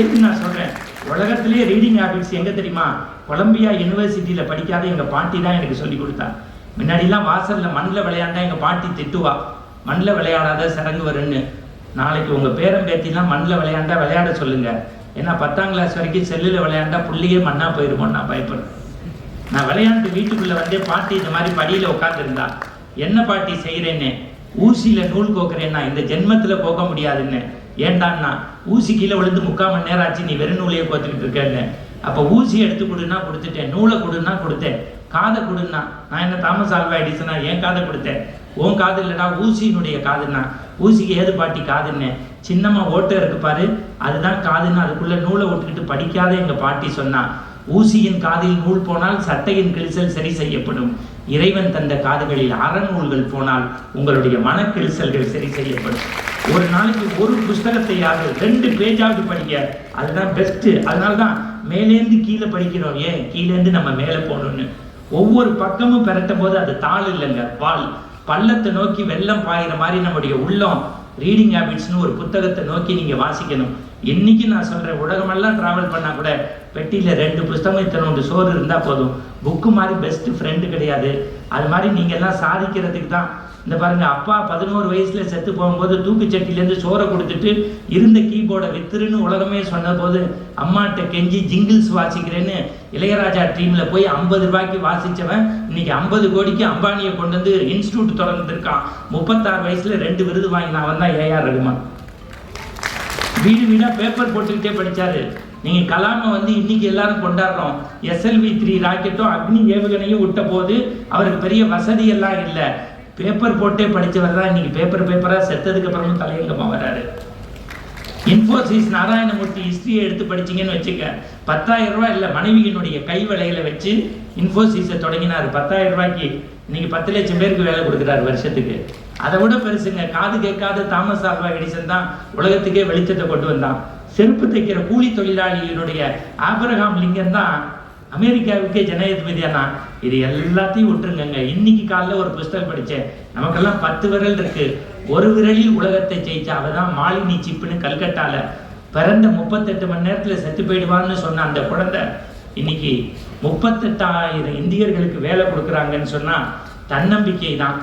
செய்து நான் சொல்கிறேன் உலகத்திலேயே ரீடிங் ஹேபிட்ஸ் எங்கே தெரியுமா? கொலம்பியா யூனிவர்சிட்டியில் படிக்காத எங்கள் பாட்டி தான் எனக்கு சொல்லி கொடுத்தா. முன்னாடிலாம் வாசலில் மண்ணில் விளையாண்டா எங்கள் பாட்டி திட்டுவா. மண்ணில் விளையாடாத சடங்கு வரும்னு நாளைக்கு உங்கள் பேரன் பேத்திலாம் மண்ணில் விளையாண்டா விளையாட சொல்லுங்கள் ஏன்னா பத்தாம் கிளாஸ் வரைக்கும் செல்லில் விளையாண்டா புள்ளியே மண்ணாக போயிருமோன்னு நான் பயப்படுறேன். நான் விளையாண்டு வீட்டுக்குள்ளே வந்து பாட்டி இந்த மாதிரி படியில் உட்காந்துருந்தா என்ன பாட்டி செய்கிறேன்னு ஊசியில் நூல் கோக்குறேன்னா இந்த ஜென்மத்துல கோக்க முடியாதுன்னு. ஏண்டான்னா ஊசி கீழே விழுந்து முக்கால் மணி நேரம் ஆச்சு நீ வெறும் நூலையே கோத்துக்கிட்டு இருக்கேன்னு. அப்போ ஊசி எடுத்து கொடுன்னா கொடுத்துட்டேன். நூலை கொடுன்னா கொடுத்தேன். காதை கொடுன்னா நான் என்ன தாமஸ் ஆல்வா எடிசனா என் காதை கொடுத்தேன்? உன் காது இல்லைடா ஊசியினுடைய காதுன்னா. ஊசிக்கு ஏது பாட்டி காதுன்னு. சின்னம்மா ஓட்டை இருக்கு பாரு அதுதான் காதுன்னு அதுக்குள்ள நூலை விட்டுக்கிட்டு படிக்காத எங்க பாட்டி சொன்னா. ஊசியின் காதில் நூல் போனால் சட்டையின் கிழிசல் சரி செய்யப்படும். இறைவன் தந்த காதுகளில் அறநூல்கள் போனால் உங்களுடைய மனக்கிழிசல்கள் சரி செய்யப்படும். ஒரு நாளைக்கு ஒரு புஸ்தகத்தையாவது ரெண்டு பேஜாவது படிக்க அதுதான் பெஸ்ட்டு அதனால தான் மேலேந்து கீழே படிக்கிறோம். ஏன்? கீழேந்து நம்ம மேலே போகணும்னு. ஒவ்வொரு பக்கமும் பெரட்டும் போது அது தாள் இல்லைங்க வால் பள்ளத்தை நோக்கி வெள்ளம் பாயிற மாதிரி நம்முடைய உள்ளம் ரீடிங் ஹேபிட்ஸ்னு ஒரு புத்தகத்தை நோக்கி நீங்கள் வாசிக்கணும். இன்னைக்கு நான் சொல்கிறேன் உலகமெல்லாம் ட்ராவல் பண்ணால் கூட பெட்டியில் ரெண்டு புஸ்தகம் இத்தனோண்டு சோறு இருந்தால் போதும். புக்கு மாதிரி பெஸ்ட்டு ஃப்ரெண்டு கிடையாது. அது மாதிரி நீங்கள் எல்லாம் சாதிக்கிறதுக்கு தான். இந்த பாருங்க அப்பா பதினோரு வயசுல செத்து போகும்போது தூக்குச்சட்டிலேருந்து சோறை கொடுத்துட்டு இருந்த கீபோர்டை வித்துருன்னு உலகமே சொன்னபோது அம்மாட்ட கெஞ்சி ஜிங்கிள்ஸ் வாசிக்கிறேன்னு இளையராஜா டீம்ல போய் ஐம்பது ரூபாய்க்கு வாசிச்சவன் இன்னைக்கு ஐம்பது கோடிக்கு அம்பானியை கொண்டு வந்து இன்ஸ்டியூட் தொடர்ந்துருக்கான் முப்பத்தாறு வயசுல ரெண்டு விருது வாங்கினான் அவன் தான் ஏஆர் ரகுமான். வீடு வீடாக பேப்பர் போட்டுக்கிட்டே படிச்சாரு. நீங்கள் கலாமை வந்து இன்னைக்கு எல்லாரும் கொண்டாடுறோம். எஸ்எல்வி த்ரீ ராக்கெட்டும் அக்னி ஏவுகணையும் விட்ட போது அவருக்கு பெரிய வசதி எல்லாம் இல்லை. பேப்பர் போட்டே படித்தவர் தான் இன்னைக்கு. பேப்பர் பேப்பராக செத்ததுக்கு அப்புறமும் தலையங்கமா வராரு. இன்ஃபோசிஸ் நாராயணமூர்த்தி ஹிஸ்ட்ரியை எடுத்து படிச்சீங்கன்னு வச்சுக்க பத்தாயிரம் ரூபாய் இல்லை மனைவியினுடைய கை விலையில வச்சு இன்ஃபோசிஸை தொடங்கினார். பத்தாயிரம் ரூபாய்க்கு இன்னைக்கு பத்து லட்சம் பேருக்கு வேலை கொடுக்குறாரு வருஷத்துக்கு. அதை விட பெருசுங்க காது கேட்காத தாமஸ் ஆல்வா எடிசன் தான் உலகத்துக்கே வெளிச்சத்தை கொண்டு வந்தான். செருப்பு தைக்கிற கூலி தொழிலாளியினுடைய ஆபிரகாம் லிங்கன் தான் அமெரிக்காவுக்கே ஜனாதிபதியானா இது எல்லாத்தையும் விட்டுருங்கங்க. இன்னைக்கு காலைல ஒரு புஸ்தகம் படித்தேன் நமக்கெல்லாம் பத்து விரல் இருக்கு. ஒரு விரலில் உலகத்தை ஜெயிச்சா அவதான் மாலினி சிப்புன்னு கல்கட்டால பிறந்த முப்பத்தெட்டு மணி நேரத்தில் செத்து போயிடுவான்னு சொன்ன அந்த குழந்தை இன்னைக்கு முப்பத்தெட்டாயிரம் இந்தியர்களுக்கு வேலை கொடுக்குறாங்கன்னு சொன்னால் தன்னம்பிக்கை தான்